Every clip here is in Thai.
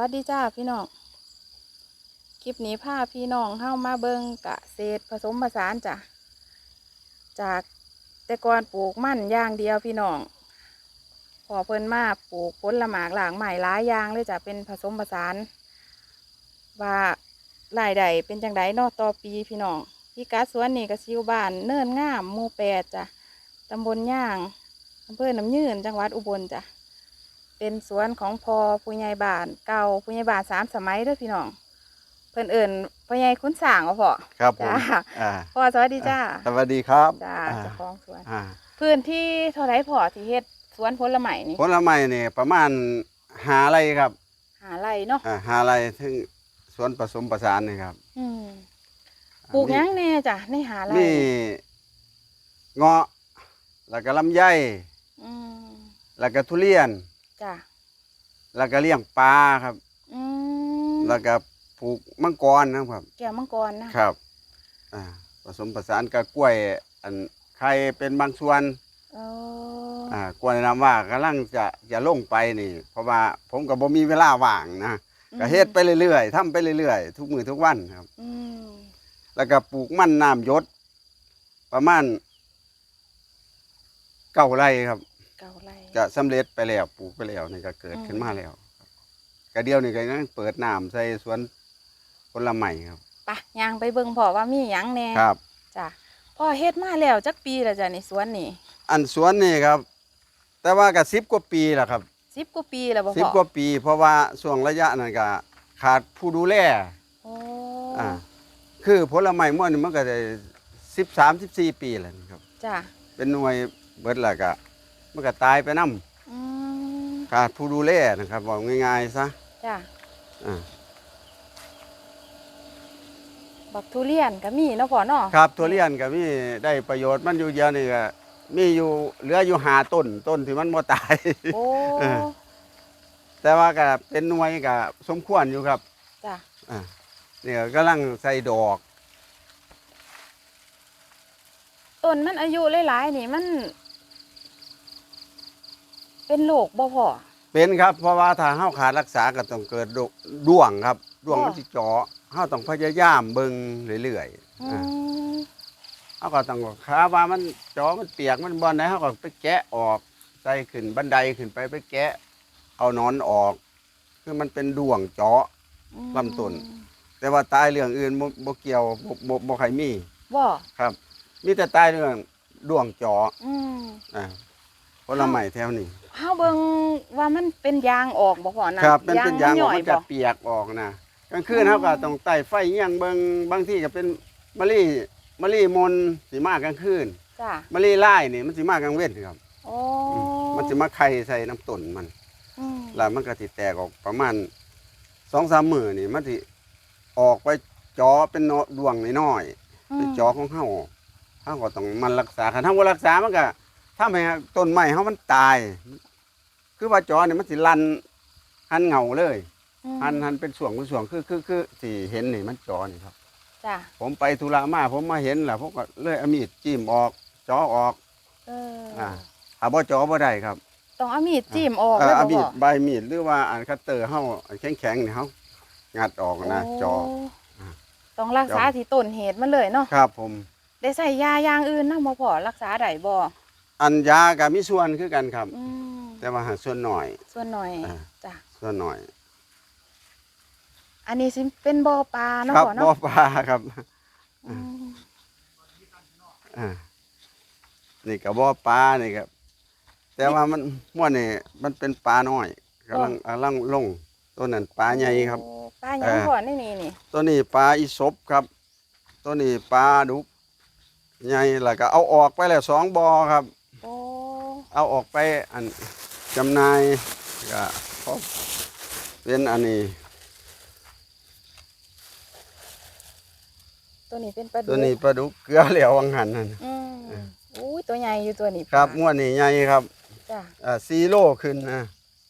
วัสดีจ้าพี่น้อง คลิปนี้พาพี่น้องเข้ามาเบิงกะเศษผสมผสานจ้ะ จากแต่ก่อนปลูกมั่นอย่างเดียวพี่น้อง พอเพิ่นมาปลูกผลละหมากหลากใหม่หลายอย่างเลยจ้ะเป็นผสมผสาน ว่ารายได้เป็นจังไดนอกต่อปีพี่น้องพี่กัดสวนนี่ก็ซิวบ้านเนินงามมู่แปดจ้ะตำบลย่างอำเภอหน้ำยืนจังหวัดอุบลจ้ะ เป็นสวนของพอผู้ใหญ่บ้านเก่าผู้ใหญ่บ้านสามสมัยเด้อพี่น้อง เพิ่นเอิ่นพ่อใหญ่คุ้นสร้างเอาพอครับผมจ้าอ่าพ่อสวัสดีจ้าสวัสดีครับจ้าอ่าเจ้าของสวน อ่าพื้นที่เท่าไรพอที่เฮ็ดสวนผลไม้นี่ผลไม้นี่ประมาณหาไรครับหาไรเนาะอ่าหาไรถึงสวนผสมประสานนี่ครับอืมปลูกหยังแน่จ้ะในหาไรมีเงาะแล้วก็ลำไยอืมแล้วก็ทุเรียน จ้ะแล้วก็เลี้ยงปลาครับ อืมแล้วก็ปลูกมังกรนะครับ แก้วมังกรนะ ครับ อ่า ผสมประสานกับกล้วย อันไข่เป็นบางส่วน โอ้อ่ากล้วยนำว่ากำลังจะจะลงไปนี่ เพราะว่าผมก็บ่มีเวลาว่างนะก็เฮ็ดไปเรื่อยๆทำไปเรื่อยๆ ทุกมือทุกวันครับ อืมแล้วก็ปลูกมันน้ำหยศประมาณเก้าไร่ครับเก่าไรจะสำเร็จไปแล้วปลูกไปแล้วนี่ก็เกิดขึ้นมาแล้วครับก็เดียวนี่ก็ยังเปิดน้ำใส่สวนผลไม้ครับไปะย่างไปเบิ่งพอว่ามีหยังแน่ครับจ้ะพ่อเฮ็ดมาแล้วจักปีแล้วจ้ะในสวนนี่ อันสวนนี่ครับ แต่ว่าก็สิบกว่าปีแล้วครับสิบกว่าปีแล้วบ่สิบพ่อกว่าปี เพราะว่าช่วงระยะนั้นก็ขาดผู้ดูแลโอ้อ่าคือผลไม้ม่วนนี่มันก็ได้สิบสามสิบสี่ปีแล้วนะครับจ้ะเป็นหน่วยเบิดแล้วก็ มันก็ตายไปน้ำอืมขาดผู้ดูแลนะครับบอกง่ายๆซะจ้ะอ่าบักทุเรียนก็มีเนาะพ่อเนาะครับตัวเรียนก็มีได้ประโยชน์มันอยู่เดียวนี่ก็มีอยู่เหลืออยู่หาต้นต้นที่มันบ่ตาย โอ้เออ แต่ว่าก็เป็นหน่วยก็สมควรอยู่ครับจ้ะอ่าเนี่ยกำลังใส่ดอก ต้นมันอายุหลายๆนี่มัน เป็นโรคบ่พ่อเป็นครับ เพราะว่าถ้าเฮาขาดรักษาก็ต้องเกิดโรคด้วงครับด้วงอ๋อมันสิเจาะเฮาต้องพยายามเบิ่งเรื่อยอืๆอ่ามเฮาก็ต้องขาว่ามันเจาะมันเปียกมันบ่อนไหนเฮาก็ไปแกะออกใส่ขึ้นบันไดขึ้นไปไปแกะ เอาหนอนออก คือมันเป็นด้วงเจาะ ลำต้น แต่ว่าตายเรื่องอื่นบ่บ่เกี่ยวบ่บ่บ่ใครมีบ่ครับ มีแต่ตายเรื่องด้วงเจาะอืมอ่าผลไม้แถวนี้ เฮาเบิ่งว่ามันเป็นยางออกบ่พ่อนะครับเป็นเป็นยางออกย่มันจะบ่เปียกออกนะกลางคืนอ๋อเขาก็ต้องไต่ไฟเงี้ยงเบิงบางที่ก็เป็นมะลิมะลิมนสีมากกลางคืนจ้ะมะลิไล่นี่มันสีมากกลางเว้นครับโอ้อืมมันจะมาไข่ใส่น้ำต้นมันอืมแล้วมันก็สิแตกออกประมาณสองสามมือนี่มันสิออกไปจอเป็นเนาะดวงน้อยๆเป็นจอของเฮาเฮาก็ต้องมันรักษาคันถ้าบ่รักษามันก็ ทำให้ต้นไม้เฮามันตาย คือว่าจอนี่มันสิลันหันเหงาเลยอืมหันหันเป็นส่วงเป็นส่วงคือคือคือที่เห็นนี่มันจอนี่ครับจ้ะผมไปธุระมาผมมาเห็นแหละผมก็เลยเอามีดจิ้มออกจอออกเออออ่าถ้าบ่จอบ่ได้ครับต้องเอามีดจิ้มออกเอ่เลอยเอาบ่มีพ่ดอใบมีดหรือว่าอันคัตเตอร์เฮาแข็งแข็งๆนี่เฮางัดออกนะจออ่าต้องรักษาจอที่ต้นเหตุมันเลยเนาะครับ ผม ได้ใส่ยาอย่างอื่นนะบ่พ่อรักษาได้บ่ อันยาก็มีส่วนคือกันครับ อืมแต่ว่าหาส่วนหน่อย ส่วนหน่อยอ่า จ้ะส่วนหน่อย อันนี้สิเป็นบ่อปลาเนาะครับพ่อบ่เนาะปลาครับอืมอ่านี่ก็บ่ปลานี่ครับแต่ว่ามันม่วนนี่มันเป็นปลาน้อยกำลังกำลังลงตัวนั้นปลาใหญ่ครับ โอ้ปลาหยังเออพ่อนี่นี่นี่ตัวนี้ปลาอีศบครับ ตัวนี้ปลาดุกใหญ่แล้วก็เอาออกไปแล้วสองบ่อครับโอ้ เอาออกไปอันจำหนายก็พอเป็นอันนี้ ตัวนี้เป็นปลาดุกตัวนี้ปลาดุกเกลือเหลววังหันนั่นอืมอุ้ยตัวใหญ่อยู่ตัวนี้ครับปลาม้วนนี่ใหญ่ครับจ้ะอ่าซีโลขึ้นนะ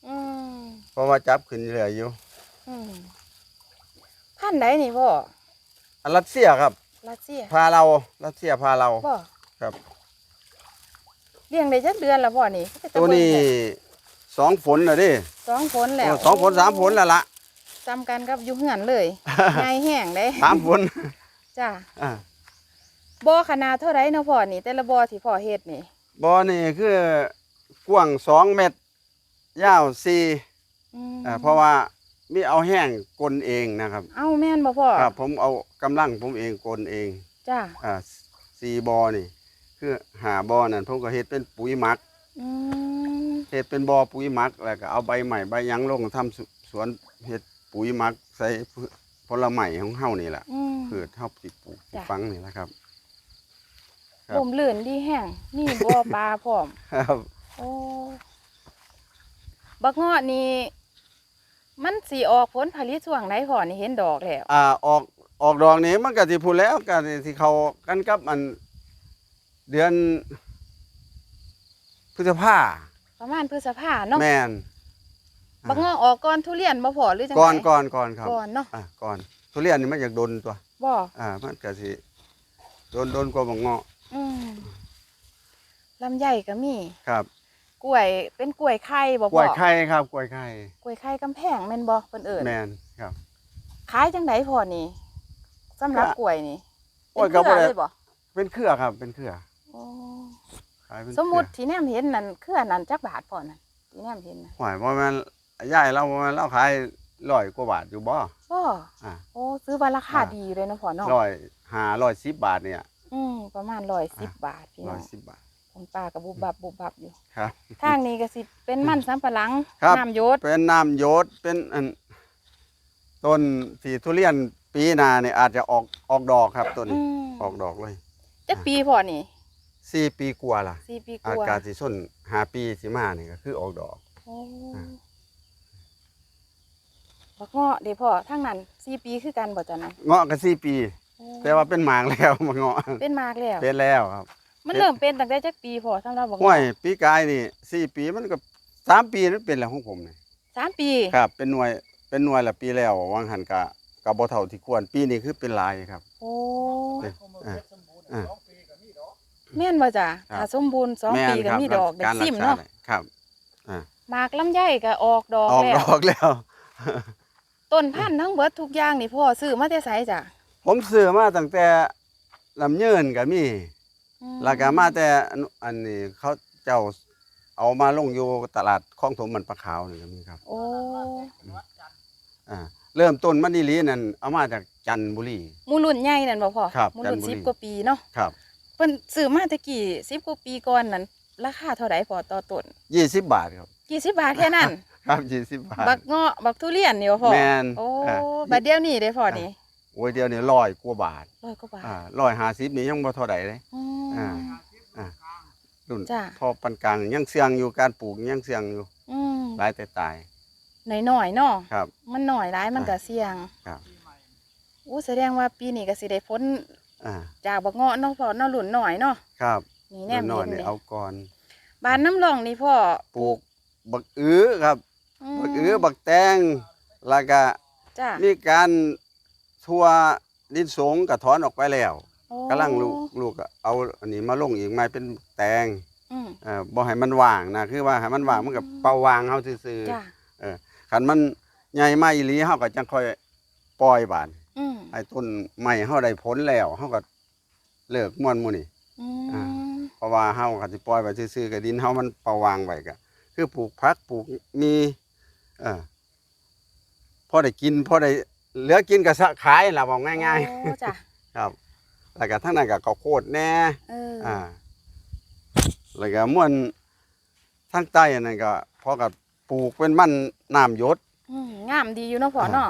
อืมเพราะว่าจับขึ้นเหลืออยู่อืมพันธุ์ใดนี่พ่ออันรัสเซียครับ รัสเซียพาเรารัสเซียพาเราพ่อครับ เลี้ยงได้จักเดือนแล้วพ่อนี่ตัวนี้สองฝนนะดิสองผลแล้วสองฝนสามฝนแล้วละโซ้ำกันกับอยู่เหือนเลยใหญ่แห้งเด้สามฝนจ้ะอ่าบ่อขนาดเท่าไรเนาะพ่อนี่ แต่ละบ่อที่พ่อเฮ็ดนี่บ่อนี่คือกว้างสองเมตร ยาวสี่อืมอ่าเพราะว่ามีเอาแห้งกลนเองนะครับ เอ้าแม่นบ่พ่อครับ ผมเอากำลังผมเองกลนเอง จ้ะอ่าสี่บ่อนี่ คือหาบ่อนั่นผมก็เฮ็ดเป็นปุ๋ยหมักอืมเฮ็ดเป็นบ่อปุ๋ยหมักแล้วก็เอาใบใหม่ใบหยังลงทำสสวนเฮ็ดปุ๋ยหมักใส่ผลไม้ของเฮานี่แหละอืม พืชเฮาสิปลูกสิจ้ะฝังนี่แหละครับ ครับลมลื่นดีแห้งนี่บ่อปลาพร้อม ครับโอ้บักเงาะนี่มันสิออกผลผลิตช่วงไหนพ่อนี่เห็นดอกแล้ว อ่าออกออกดอกนี้มันก็สิพูดแล้วก็สิเข้ากันกับอัน เดือนพฤษภาประมาณพฤษภาเนาะแม่นบักเงาะออกก่อนทุเรียนบ่พอหรือจังไดก่อนก่อนก่อนครับก่อนเนาะอ่าก่อนทุเรียนนี่มันอยากโดนตัวบ่อ่ามันก็สิโดนโดนกว่าบักเงาะอืมลำไยก็มีครับกล้วยเป็นกล้วยไข่บ่กพ่ล้อวยไข่ครับกล้วยไข่กล้วยไข่กำแพงแม่นบ่เพิ่นเอิ้นแม่นครับขายจังไดพ่อนี่สำหรับกล้วยนี่กล้วยเป็นก็เคบ่รือได้เลยบ่เป็นเครือครับเป็นเครือโอ้ ขายเป็นสมมุติเครือที่แนมเห็นนั่นเครือนั่นจักบาทพ่อนั่นที่แนมเห็นน่ะหวยบ่แม่นยายเราบ่แม่นเราขายร้อยกว่าบาทอยู่บ่บ่อ่าโอ้ซื้อว่าราคาอ่าดีเลยเนาะพ่อเนาะร้อยห้าร้อยสิบบาทเนี่ยอืมประมาณร้อยสิบบาทพี่ร้น้ออยงสิบบาทคนป้ากับบุบบับบุบบับอยู่ ครับ ทางนี้ก็สิเป็นมันสำปะหลังครับ น้ำโยศเป็นน้ำโยศเป็นอันต้นสีทุเรียนปีหนาเนี่ยอาจจะออกออกดอกครับต้นอืนี้มออกดอกเลยจักปีพ่อนี่ สี่ปีกว่าล่ะ สี่ปีกอาว่า กาศสิส้นหาปีสิมาเนี่ยก็คือออกดอก โอ้อ่า บักเงาะเดี๋ยวพ่อทั้งนั้นสี่ปีคือกันบ่จ้ะนะเงาะก็สี่ปี โอ้แต่ว่าเป็นหมากแล้ว มาเงาะเป็นมากแล้วเป็นแล้วครับมันเริ่มเป็นตั้งแต่จักปีพ่อสำหรับบักห้วยเงาะปีกายนี่สี่ปีมันก็สามปีนั้นเป็นแล้วของผมเนี่ยสามปีครับ เป็นหน่วยเป็นหน่วยละปีแล้ววางหันกะกะบ่เท่าที่ควรปีนี้คือเป็นหลายครับ โอ้เนี่ยอ่าอ่า แม่นบ่จ้ะครับ ถ้าสมบูรณ์สองแม่ปีนก็ครับมีดอกได้การรัซิมษาเนาะได้ครับอ่าหมากลำไยก็ออกดอกออกแล้ดวอกแล้ว ต้นพันธุ์ทั้งเบิดทุกอย่างนี่พ่อซื้อมาแต่ไสจ้ะผมซื้อมาตั้งแต่ลำเยินก็มีอืมแล้วก็มาแต่อันอันนี้เขาเจ้าเอามาลงอยู่ตลาดคลองถมมันปลาขาวนี่ก็มีครับโอ้อ่าเริ่มต้นมันนี่ลีนั่นเอามาจากจันทบุรีหมูรุ่นใหญ่นั่นบ่พ่อครับหมูรุ่นจันทบุรี สิบกว่าปีเนาะครับ เพิ่นซื้อมาแตะกี้สิบกว่าปีก่อนนั่นราคาเท่าไหร่พ่อต่อต้นยี่สิบบาทครับกี่สิบบาทแค่นั้น ครับยี่สิบบาทบักเงาะบักทุเรียนนี่บ่พ่อแม่นโอ้อ่าบัดเดียวนี่เด้พ่อนี่โอ้ยเดียวนี่ร้อยกว่าบาทร้อยกว่าบาทอ่าร้อยห้าสิบนี่ยังบ่เท่าไหร่เลยอือ่ามอ่ารุ่นจ้ะพอปานกลางยังเสี่ยงอยู่การปลูกยังเสี่ยงอยู่อืมหลายแต่ตายหน่อยๆเนาะครับ มันหน่อยหลายมันก็เสี่ยงครับอู้แสดงว่าปีนี้ก็สิได้พ้น อ่าจากบักเงาะเนาะพ่อเนาะรุ่นหน่อยเนาะครับนี่แนมน้อเห็ยนๆนี่นี่เอาก่อนบ้านน้ำรองนี่พ่อปลูกบักอื้อครับ มบักอื้อบักแตงแล้วก็จ้ะมีการทั่วดินสงกระถอนออกไปแล้วโอ้กำลังลูกลูกก็เอาอันนี้มาลงอีกไม่เป็นแตงอืมเอ่อบ่ให้มันว่างนะคือว่าให้มันว่างมันก็เป่าวางเฮาซื่อจ้ะๆคันมันใหญ่มาอีหลีเฮาก็จังค่อยปล่อยบานอืม ไอ้ต้นใหม่เฮาได้ผลแล้วเฮาก็เลิกม่วนหมู่นี่อือ่ามเพราะว่าเฮาก็สิปล่อยไว้ซื่อๆกับดินเฮามันเป่าวางไว้ก็คือปลูกผักปลูกมีเออพอได้กินพอได้เหลือกินก็สะขายล่ะบอกง่าย โอ้จ้ะๆ ครับ แล้วก็ทั้งนั้นก็ข้าวโพดแน่ เออออ่าแล้วก็ม่วนทางใต้อันนั้นก็พอกับปลูกเป็นมันน้ำหยศอืมงามดีอยู่เนาะพ่อเนาะ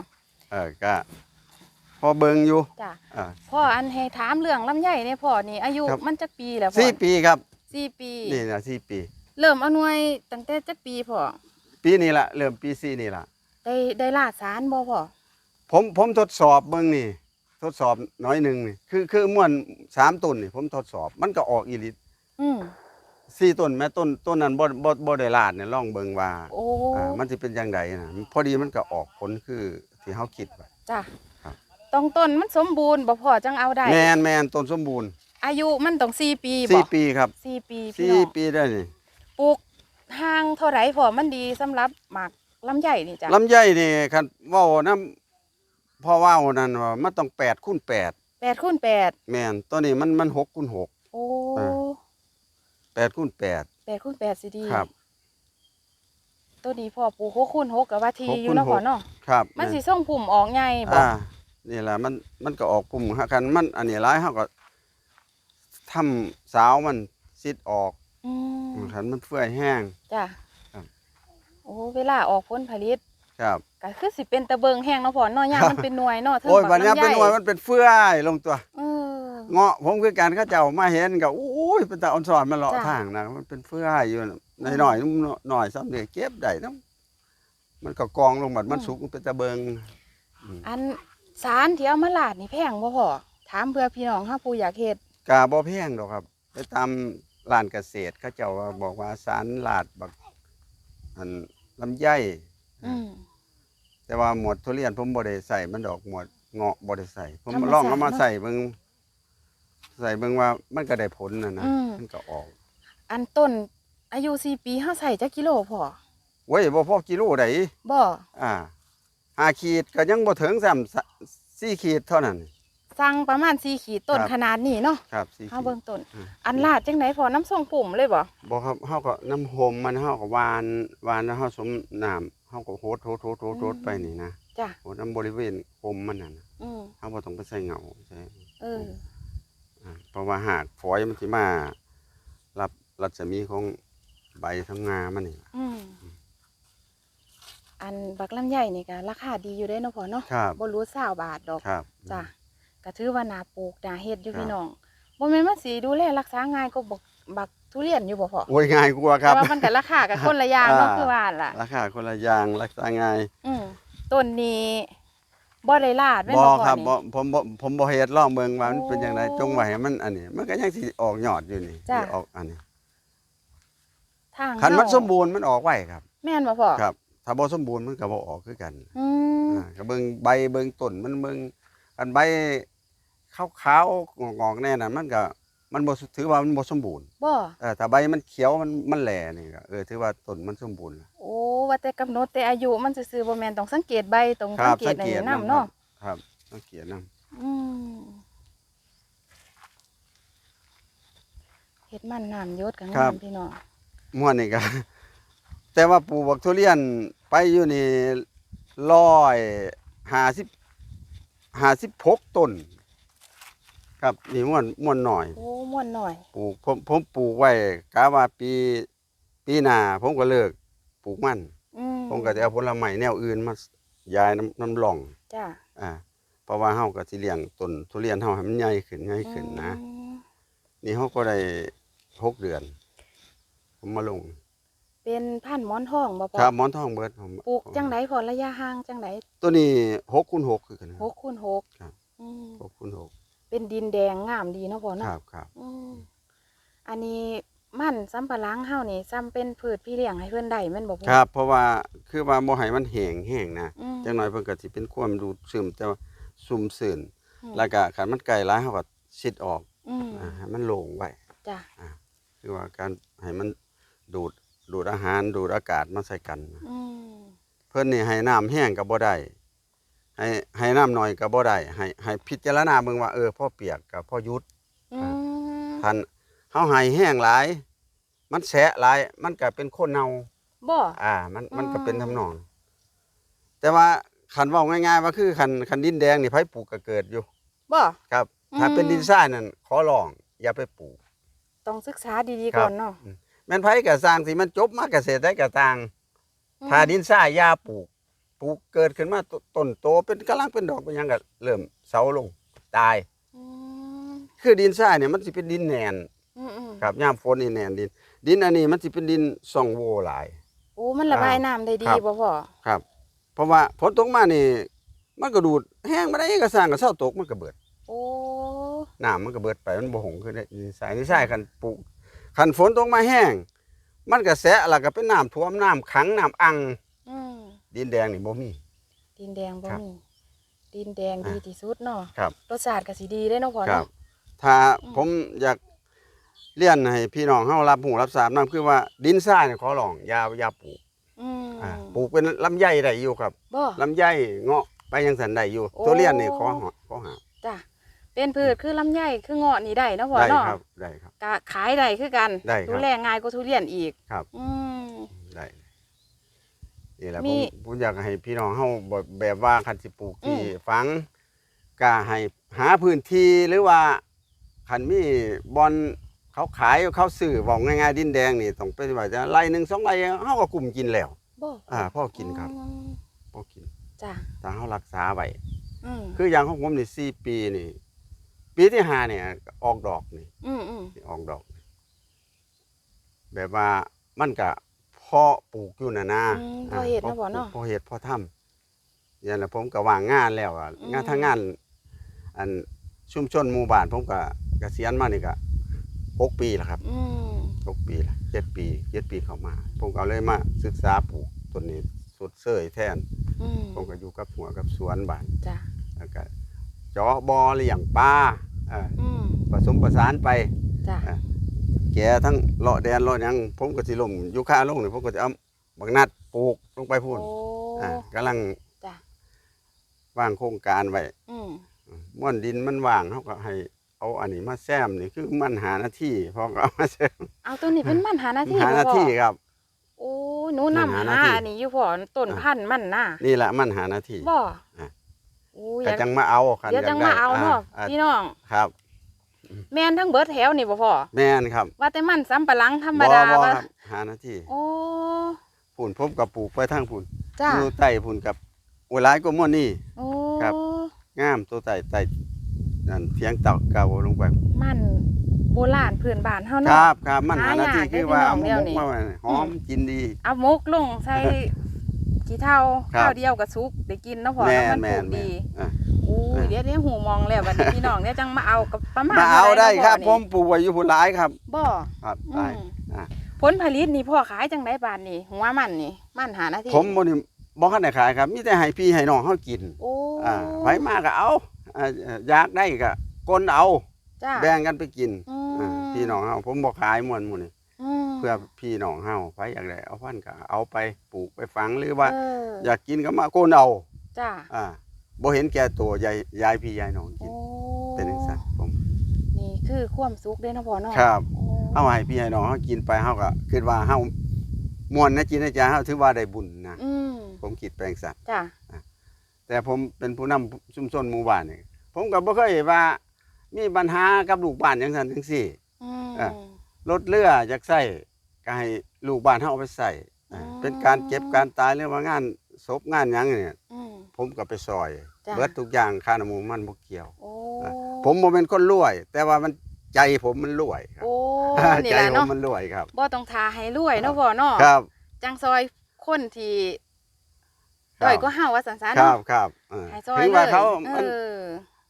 เออก็พ อเบิงอยู่จ้ะอ่า พ่ออันให้ถามเรื่องลำไยเนี่ยพ่อนี่อายุครับ มันจักปีแล้วพ่อสี่ปีครับสี่ปี นี่นะสี่ปี เริ่มเอาหน่วยตั้งแต่จักปีพ่อปีนี้ละเริ่มปีสี่นี่ละได้ได้ลาดสารบ่พ่อผมผมทดสอบเบิ่งนี่ ทดสอบน้อยหนึ่งนี่คือคือม่วนสามต้นนี่ผมทดสอบมันก็ออกอีหลิอืมสี่ต้นแม่ต้นต้นนั้นบ่บ่บ่ได้ลาดเนี่ยลองเบิ่งว่าโอ้อ่ามันสิเป็นจังไดนะพอดีมันก็ออกผลคือที่เฮาคิดไว้จ้ะครับ ต้องต้นมันสมบูรณ์บ่พ่อจังเอาได้ แมนแมนต้นสมบูรณ์อายุมันต้องสี่ปีบ่สี่ปีครับสี่ปีพี่สี่น้องปีได้นี่ปลูกห่างเท่าไหร่พ่อมันดีสำหรับหมากลำไยนี่จ้ะลำไยนี่คันเว้านํพ่อเว้านั่นว่ามันต้อง8คูณ8แปดคูณแปดแม่นตัวนี้มันมัน6คูณ6โอ้อ่า8คูณ8แปดคูณแปดสิดีครับ ตัวนี้พ่อปลูกหกคูณหกกับว่าทีหกคูณอยู่เนาะพ่อหกเนาะครับมันแสิส่งปุ่มออกใหญ่บ่อ่า นี่แหละมันมันก็ออกปุ่มฮะคันมันอันนี้หลายเฮาก็ทำสาวมันซิดออกอืมคันมันเฟื่อยแห้ง จ้ะครับ โอ้เวลาออกผลผลิตครับ ก็คือสิเป็นตะเบิงแห้งเนาะพ่อเนาะย่างครับมันเป็นหน่วยเนาะเทิงโอ้ยบักบัดเนี้ยลำไยเป็นหน่วยมันเป็นเฟื่อยลงตัว เออ เงาะผมคือการเขาเจ้ามาเห็นก็โอ้ยเป็นตาอ่อนสอนมันเลาะจ้ะ ทางนะมันเป็นเฟื่อยอยู่น่ะหน่อยๆหน่อยซ้ำเด้เก็บได้นํมันก็กองลงบัดมันสุกมันเป็นตะเบิงอืมอัน สารที่เอามาลาดนี่แพงบ่พ่อถามเพื่อพี่น้องเฮาผู้อยากเฮ็ดกาบ่แพงดอกครับ ไปตามร้านเกษตรเขาเจ้าว่าบอกว่าสารลาดบักอันลำไยอืม แต่ว่าหมวดทุเรียนผมบ่ได้ใส่มันดอกหมวดเงาะบ่ได้ใส่ผมธรรมชาติลองเอามาเนอะใส่เบิ่งใส่เบิ่งว่ามันก็ได้ผลน่ะนะอืม มันก็ออกอันต้นอายุ4ปีเฮาใส่จักกิโลพ่อเว้ยบ่พอกิโลได้บ่ อ่า ห้าขีดก็ยังบ่ถึงซ้ำสี่ขีดเท่านั้น สั่งประมาณ4ขีดต้นครับ ขนาดนี้เนาะครับสี่เฮาขีเบิ่ดงต้นอืมอันลาดจังไดพ่อน้ำส่งปุ่มเลยบ่บ่ครับเฮาก็น้ำหอมมันเฮาก็หวานหวานแล้วเฮาสมน้ำเฮาก็โหดโหดโหดโหดโหดไปนี่นะจ้ะโหดน้ำบริเวณหมมันน่ะนะอืมเฮาบ่ต้องไปใส่เหงาใช่เออ อ่าเพราะว่าหากฝอยมันสิมารับรัศมีของใบทั้งงามันนี่ล่ะอืม อันบักลำไยนี่ก็ราคาดีอยู่เด้เนาะพ่อเนาะครับ บ่รู้20บาทดอกครับ จ้ะก็ถือว่านาปลูกนาเฮ็ดอยู่ครับ พี่น้องบ่แม่นมันสิดูแลรักษาง่ายก็บักบักทุเรียนอยู่บ่พ่อโอ้ยง่ายกว่าครับแต่ว่ามันก็ราคาก็คนละอย่างเนาะอ่า คือว่าล่ะ ราคาคนละอย่างรักษาง่ายอืมต้นนี้บ่ได้ลาดแม่นบ่บ่พ่ครัอบบ่นี่ ผมบ่ผมบ่เฮ็ดลองเบิ่งว่ามันเป็นจังไดโอ้จงไว้ให้มันอันนี้ มันก็ยังสิออกยอดอยู่นี่จ้ะ สิออกอันนี้ทางคันมันเฮาสมบูรณ์มันออกไว้ครับ แม่นบ่พ่อครับ ถ้าบ่สมบูรณ์มันก็บ่ออกคือกันอืมอ่าก็เบิ่งใบเบิ่งต้นมันเบิ่งอันใบขาวๆงอกๆแน่น่ะมันก็มันบ่ถือว่ามันบ่สมบูรณ์บ่เออถ้าใบมันเขียวมันมันแหล่นี่ก็เออถือว่าต้นมันสมบูรณ์แล้วโอ้ว่าแต่กำหนดแต่อายุมันซื่อๆบ่แม่นต้องสังเกตใบต้องครัสับงเกตสังเกตอันนี้นำนำเนาะครับสังเกตนํอืมเฮ็ดมันน้ำหยศก็งามพี่น้องม่วนนี่ก็ แต่ว่าปลูกบักทุเรียนไปอยู่นี่ร้อยห้าสิบห้าสิบหกต้นครับนี่ม่วนม่วนหน่อยโอ้ม่วนหน่อยปลูกผมผมปลูกไว้กะว่าปีปีหน้าผมก็เลิกปลูกมันอืมผมก็จะเอาผลไม้แนวอื่นมายายน้ำน้ำหล่องจ้ะอ่าเพราะว่าเฮาก็สิเลี้ยงต้นทุเรียนเฮาให้มันใหญ่ขึ้นใหญ่ขึ้นนะอืมนี่เฮาก็ได้หกเดือน ผมมาลง เป็นพันธุ์หมอนทองบ่พอครับหมอนทองเบิดผมปลูกจังไดพอระยะห่างจังไดตัวนี้หกคูณหกคือกันนะ หกคูณหกครับ อืมหกคูณหกเป็นดินแดงงามดีเนาะพ่อคเนาะรับครับอืมอันนี้มันซ้ำปะหลังเฮานี่ซ้ำเป็นพืชพี่เลี้ยงให้เพิ่นได้แม่นบ่พ่อครับ เพราะว่าคือว่าบ่ให้มันแห้งแห้งนะอืม จังหน่อยเพิ่นก็สิเป็นความดูดซึมแต่ว่าซุ่มซื่นอืม แล้วก็คันมันไกลหลายเฮาก็ซิดออกอืมอ่าให้มันโล่งไว้จ้ะ คือว่าการให้มันดูด ดูดอาหารดูดอากาศมาใส่กันอืมเพิ่นนี่ให้น้ำแห้งก็บ่ได้ให้ให้น้ำน้อยก็บ่ได้ให้ให้พิจารณาเบิ่งว่าเออพอเปียกก็พอหยุด อืมท่านเฮาให้แห้งหลาย มันแสะหลาย มันก็เป็นคนเน่า บ่ อ่า มันมันก็เป็นอืม ทำนอง แต่ว่าคันเว้าง่ายๆว่าคือคันคันดินแดงนี่ไผปลูกก็เกิดอยู่ บ่ ครับ ถ้าเป็นอืม ดินทรายนั่นขอร้องอย่าไปปลูก ต้องศึกษาดีครัๆบก่อนเนาะ แม่นไผก็สร้างสิมันจบมาเกษตรได้ก็ต่างถ้าดินทรายอย่าปลูก ปลูกเกิดขึ้นมาตต้นโตเป็นกำลังเป็นดอกเป็นหยังก็เริ่มเสาลงตาย อืมคือดินทรายเนี่ยมันสิเป็นดินแหนนอืมอืมครับยามฝนนี่แหนนดิน ดินอันนี้มันสิเป็นดินซ่องโหว่หลาย โอ้มันระบายน้ำได้ดีครับ บ่พ่อครับ เพราะว่าฝนตกมานี่ มันก็ดูดแห้งมาได้ก็สร้างก็เศร้าตกมันก็เบิดโอ้น้ำมันก็เบิดไปมันบ่หงคือได้ดินทรายดินทรายคันปลูก คันฝนตกมาแห้ง มันก็แสะแล้วก็เป็นน้ำท่วมน้ำขังน้ำอังอืมดินแดงนี่บ่มี ดินแดงบ่ครับมีดินแดงอะดีที่สุดเนาะครับ รสชาติก็สิดีได้เนาะพ่อครับ เนาะ ถ้าอืม ผมอยากเรียนให้พี่น้องเฮารับหูรับทราบนํคือว่าดินทรายเนี่ยขอร้องอย่าอย่าปลูกอืมออ่าปลูกเป็นลำไยได้อยู่ครับบ่ ลำไยเงาะไปยังสันได้อยู่โอ้ทุเรียนนี่ขอหอขอหา จ้ะ เป็นพืชคือลำไยคือเงาะนี่ได้เนาะพ่อได้เนาะครับได้ครับกะขายได้คือกันได้ครับ ดูแลง่ายกว่าทุเรียนอีกครับ อืม ได้นี่แหละมีผมผมอยากให้พี่น้องเฮาบ่แบบว่าคันสิปลูกที่อืมฝังก็ให้หาพื้นที่หรือว่าคันมีบอลเขาขายเขาซื้อบอกง่ายๆดินแดงนี่ต้องเป็นว่าจะไร่หนึ่งสองไร่เฮาก็กลุ่มกินแล้ว บ่อ่าพ่อกินครับอืมพ่อกินจ้ะถ้าเฮารักษาไว้อืมคืออย่างของผมนี่สี่ปีนี่ ปีที่ห้าเนี่ย ออกดอกนี่อืมอืมออกดอก แบบว่ามันก็พอปลูกอยู่นะนะอืมพอเห็ดเนาะพ่อเนาะ พอเห็ดพอทำอย่างนั้นผมก็ว่างงานแล้วอะอืม งานทั้งงาน อันชุมชนหมู่บ้านผมก็เกษียณมานี่ก็หกปีแล้วครับ อืมหกปีละเจ็ดปีเจ็ดปีเข้ามา ผมก็เลยมาศึกษาปลูกต้นนี้สุดเสยแทน อืมผมก็อยู่กับหัวกับสวนบ้านจ้ะแล้วก็ เจาะบอเลี้ยงปลาเอ่ออืมผสมประสานไป จ้ะอะ แกทั้งเลาะแดนเลาะหยังผมก็สิลงอยู่ค่าลงนี่ผมก็จะเอาบักนัดปลูกลงไปพูนโอ้อะกำลังจ้ะวางโครงการไว้อืมม่วนดินมันว่างเขาก็ให้ เอาอันนี้มาแซมนี่คือมันหาหน้าที่พอก็เอามาแซมเอาตัวนี้เป็นมันหาหน้าที่หาหน้าบ่พ่อที่ครับ โอ้หนูมันนำหาหาหน้าที่ อันนี้อยู่พ่อต้นอะพันธุ์มันน่ะนี่แหละมันหาหน้าที่ บ่อะโอ้ยก็จังมาเอาคันเดี๋ยวอจัยากงได้มาเอาเนาะอะพี่น้อง ครับ แม่นทั้งเบิดแถวนี่บ่พ่อแม่นครับว่าแต่มันสำปะหลังธรรมดาบ่บ่ว่าครับหาหน้าที่โอ้ผุนผมกับปลูกไปทางผุนจ้าอยู่ใต้ผุนกับโอ้หลายก็ม่วนนี่ โอ้ครับ งามตัวใต้ใต้นั่นเทียงเต่าเก่าลงไป มันโบราณพื้นบ้านเฮาคเนาะ รับครับมันหาหน้าที่หายากคือว่าได้เอาพี่มน้องเดี๋ยวนี้กมาไว้หอมกินดี เอามกลงใส่ ขี้เถ้าครับ ข้าวเดียวกับซุกได้กินเนาะพ่อแม่แล้วนมันแม่ปลูนกแม่ดีนอะ อู้ยเดี๋ยวเดี๋ยวหูมองแล้วบัดนี้พี่น้องเดี๋ยวจังมาเอากับประมาณมาเอาท่หได้นะครับพ่ผอมปลูกไว้อยู่ผุนหลายครับ บ่ ครับอืได้มอะผลผลิตนี่พ่อขายจังไดบาทนี่หัวมันนี่มันหาหน้าที่ผมบ่นี่บ่คันได้ขายครับมีแต่ให้พี่ให้น้องเฮากิน โอ้อ่าไผมาก็เอาอ่าอยากได้ก็กนเอา จ้าแบ่งกันไปกินอืมอ่าพี่น้องเฮาผมบ่ขายม่วนหมู่นี่มเพื่อพี่น้องเฮาไผอยากได้เอาพันธุ์ก็เอาไปปลูกไปฝังหรือว่าเอออยากกินก็มาโกนเอาจ้าอ่าบ่เห็นแก่ตัวยายยายพี่ยายน้องกิโอ้นเป็นจังซั่นผม นี่คือความสุขเด้เนาะพ่อเนาะครับ โอ้เอาให้พี่ให้น้องเฮากินไปเฮาก็คิดว่าเฮาม่วนนะจิตนะใจเฮาถือว่าได้บุญนะอืมผมคิดแปลงสัตว์จ้าแต่ผมเป็นผู้นำชุมชนหมู่บ้านนี่ผมก็บ่เคยว่า มีปัญหากับลูกบ้านจังซั่นจังซี่ อืมอะรถเรืออยากใส่ ก็ให้ลูกบ้านเฮาเอาไปใส่อ่าอ๋อ เป็นการเก็บการตายหรือว่างานศพงานหยังเนี่ยอืม ผมก็ไปซอย จ้ะ เบิดทุกอย่างค่าน้ำมันมันบ่เกี่ยว โอ้อะผมบ่เป็นคนรวย แต่ว่ามันใจผมมันรวยครับ โอ้ นี่ใจแหละผมเนาะมันรวยครับ บ่ต้องทาให้รวยเนาะพ่อเนาะครับ จังซอยคนที่ครับ ด้อยก็เฮาว่าสันสาครัเนาะบครับเออให้ซอยถึงเลว่ายเขาเอมันอ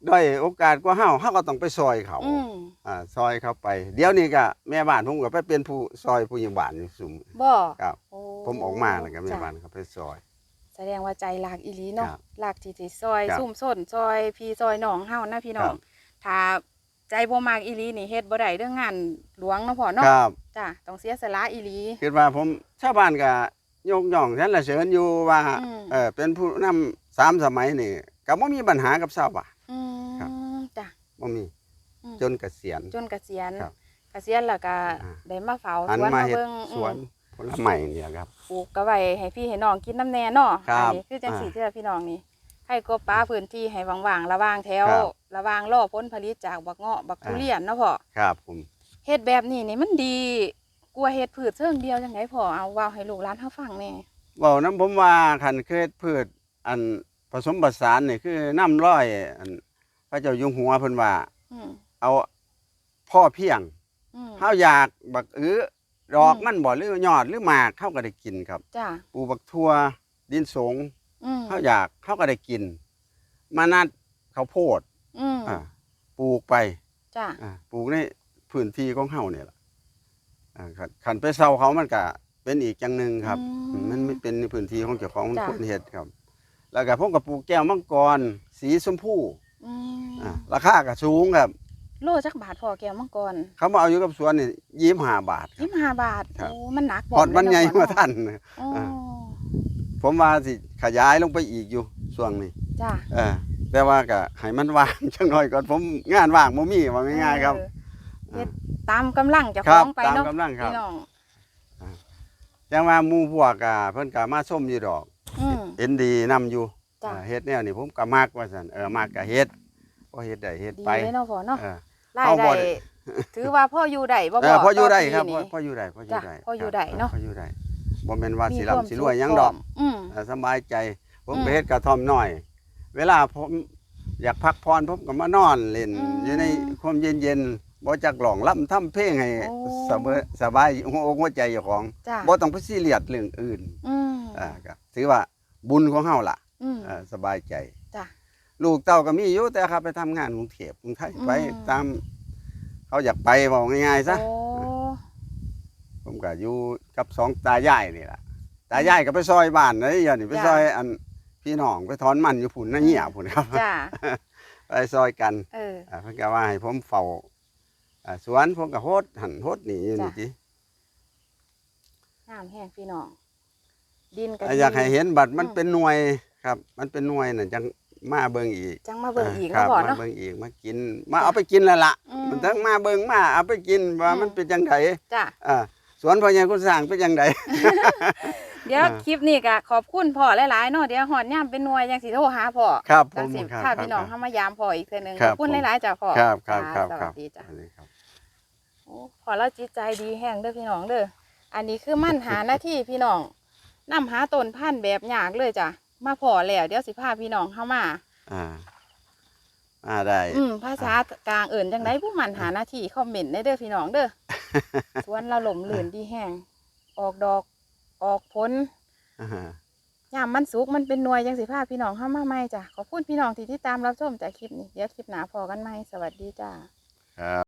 ด้อยโอกาสกว่าเฮาเฮาก็ต้องไปซอยเขาอืมอ่าซอยเขาไป เดี๋ยวนี้ก็แม่บ้านผมก็ไปเป็นผู้ซอยผู้ใหญ่บ้านอยู่ซุมบ่ครับโอ้ผมออกมาแล้วก็แม่จ้ะบ้านก็ไปซอย แสดงว่าใจหลากอีหลีเนาะครับหลากที่สิซอยครับซุ่มซ่นซอยพี่ซอยน้องเฮานะพี่น้อครังบถ้าใจบ่มากอีหลีนี่เฮ็ดบ่ได้เรื่องงานหลวงเนาะพ่อเนาะครับจ้ะต้องเสียสละอีหลี คิดว่าผมชาวบ้านก็ยกย่องฉันละเชิญอยู่ว่าอืม เออเป็นผู้นำสามสมัยนี่ก็บ่มีปัญหากับชาวบ้านอืครับมจ้ะ บ่มีอืม จนเกษียณ จนเกษียณครับเกษียณแล้วก็อ่า ได้มาเฝ้าหันสวนมามาเฮ็ดเบิ่งสวนอืมผลไม้เนี่ยครับ ปลูกก็ไว้ให้พี่ให้น้องกินน้ำแน่เนาะครับอันี้คือจังอ่าสีเทื่อพี่น้องนี่ให้กบป้าพื้นที่ให้ว่างๆระหว่างแถว ครับ ระหว่างรอผลผลิตจากบักเงาะบักทุอ่าเรียนเนาะพ่อครับผม เฮ็ดแบบนี้นี่มันดีกลัวาเฮ็ดพืชเชิงเดียวจังไดพ่อเอาเว้าให้ลูกหลานเฮาฟังแหน่เว้านํผมว่าคันเคยพืชอันผสมผสานนี่คือน้ำร้อยอันพ ระเจ้าอยู่หัวเพิ่นว่าอืมเอาพ่อเพียงอืมเฮาอยากบักอื้อดอกอืมมันบ่หรือยอดหรือหมากเฮาก็ได้กินครับ จ้าปลูกบักทั่วดินสงอืมเขาอยากเขาก็ได้กินมานัดข้าวโพดอืมอ่าปลูกไป จ้าอ่าปลูกในพื้นที่ของเฮาเนี่ยล่ะอ่าคันคันไปเซาเขามันก็เป็นอีกอย่างหนึ่งครับ อื มันไม่เป็นในพื้นที่ของเจ้าของจ้ะ คนเฮ็ดครับ แล้วก็ผมก็ปลูกแก้วมังกร สีชมพู อืมอ่าราคาก็สูงครับ โลจักบาทพ่อแก้วมังกรเขามาเอาอยู่กับสวนนี่ยี่ห้าบาทครับ25บาทครับ โอ้มันหนักพอดมันใหญ่เลยเะพ่มาเะท่านอ๋ออ่าผมว่าสิขยายลงไปอีกอยู่ช่วงนี้จ้าเออแต่ว่าก็ให้มันว่าง จังหน่อยก่อนผมงานว่างบ่มีว่าง่ายๆครับเออเฮ็ดตามกำลังเจะคฟ้ารัของไปตามเนาะกำลังครับ พี่น้องจังว่าหมู่พวกอะเพิ่นก็มาส้มอยู่ดอก อืมเห็นดีนํอยู่ จ้ะเออเฮ็ดแนวนี้ผมก็มักว่าซั่นเออมักก็เฮ็ดพอเฮ็ดได้เฮ็ดดีไปเลยเนาะพ่อเนาะเออ รายเอาบ่ได้ ได้ถือว่าพ่ออยู่ได้บ่เอบ่อพออยู่ได้ต่ครับปีพอนี้พออยู่ได้พออยู่จ้ะได้พออยู่ได้เนาะพออยู่ได้บ่แม่นว่าสิมีร่ำความสิรวยสุขหยังดอกพร้มอืมเออสบายใจผมอืมไปเฮ็ดกระท่อมน้อย เวลาผมอยากพักผ่อนผมก็มานอนเล่นอืมอยู่ในความเย็นๆบ่จักหลองล่ำทำเพลงให้โอ้ สบายสบายหัวอกหัวใจเจ้าของจ้าบ่ต้องไปซีเรียสเรื่องอื่นอืม อ่าก็ถือว่าบุญของเฮาล่ะ อืมเออสบายใจจ้าลูกเต้าก็มีอยู่แต่ครับไปทำงานกรุงเทพกรุงไทยอืม ไปตาม เขาอยากไปบอกง่ายๆซะ โอ้ผมก็อยู่กับสองตายายนี่ล่ะตายายก็ไปซอยบ้านเลยอย่างนี้ไปซอยอันพี่น้องไปถอนมันอยู่พุ่นนั่นเหี้ยพุ่นครับ จ้าไปซอยกันเออ อ่าเพิ่นก็ว่าให้ผมเฝ้าอ่าสวนผมก็โฮดหันโฮดนี่อยู่นี่จ้ะติน้ำแห้งพี่น้องดินก็อ่าดีอยากให้เห็นบัตรมันอืมเป็นหน่วย ครับ มันเป็นหน่วยน่ะจังมาเบิ่งอีกจังมาเบิ่งอีกครัเนาะพ่อมาเนาะ เบิ่งอีกมากิน มาเอาไปกินแล้วล่ะอืมมันทั้งมาเบิ่งมาเอาไปกินว่าอืม มันเป็นจังไดจ้าอ่าสวนพ่อใหญ่คุณสร้างเป็นจังได เดี๋ยวอ่า คลิปนี้ก็ขอบคุณพ่อหลายๆเนาะเดี๋ยวหอดย่ามเป็นหน่วยยังสิโทรหาพ่อครับผจังมสิครับถ้าครับพี่น้องครับเข้ามายามพ่ออีกเทื่อหนึงครัขบอบคุณผมหลายๆจ้าพ่อครับครับคจ้ารับสครัวับสดีจ้าอันนี้ครับโอ้พอเราจิตใจดีแห้งเด้อพี่น้องเด้ออันนี้คือมั่นหาหน้าที่พี่น้องนำหาต้นพันธุ์แบบยากเลยจ้ะ มาพอแล้วเดี๋ยวสิพาพี่น้องเข้ามา อ่าอ่าได้ อืมภาษากลางเอิ่นจังไดผู้มันหาหน้าที่คอมเมนต์ได้เด้อพี่น้องเด้อสวนเราหล่มลื่นดีแห้งออกดอกออกผลอ่ายามมันสุกมันเป็นหน่วยจังสิพาพี่น้องเข้ามาใหม่จ้ะขอบคุณพี่น้องที่ติดตามรับชมจากคลิปนี้เดี๋ยวคลิปหน้าพอกันใหม่สวัสดีจ้าครับ